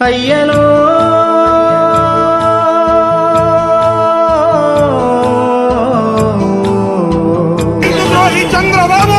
అయ్యలో. చంద్రబాబు.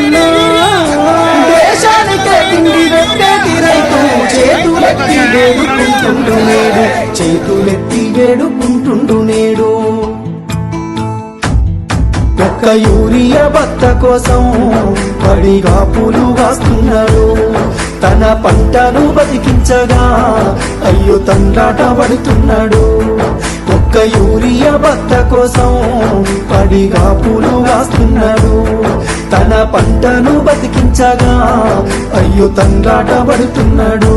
పాపమన్నా దేశానికే తిండి రైతు చేతులెత్తి వేడుకుంటుండు నేడు చేతులెత్తి వేడుకుంటుండు నేడు ఒక్క యూరియా బత్త కోసం పడిగా పూలు కాస్తున్నాడు తన పంటను బతికించగా అయ్యో తండ్రాట పడుతున్నాడు. ఒక్క యూరియా బత్త కోసం పడిగా పూలు కాస్తున్నాడు తన పంటను బతికించగా. అయ్యో తండ్రాట పడుతున్నాడు.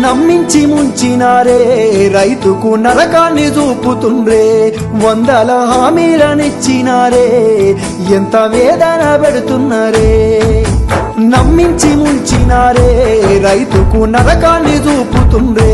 నమ్మించి ముంచినారే రైతుకు నరకాన్ని చూపుతుండ్రే వందల హామీలనిచ్చినారే ఎంత వేదన పెడుతున్నారే. నమ్మించి ముంచినారే రైతుకు నరకాన్ని చూపుతుండ్రే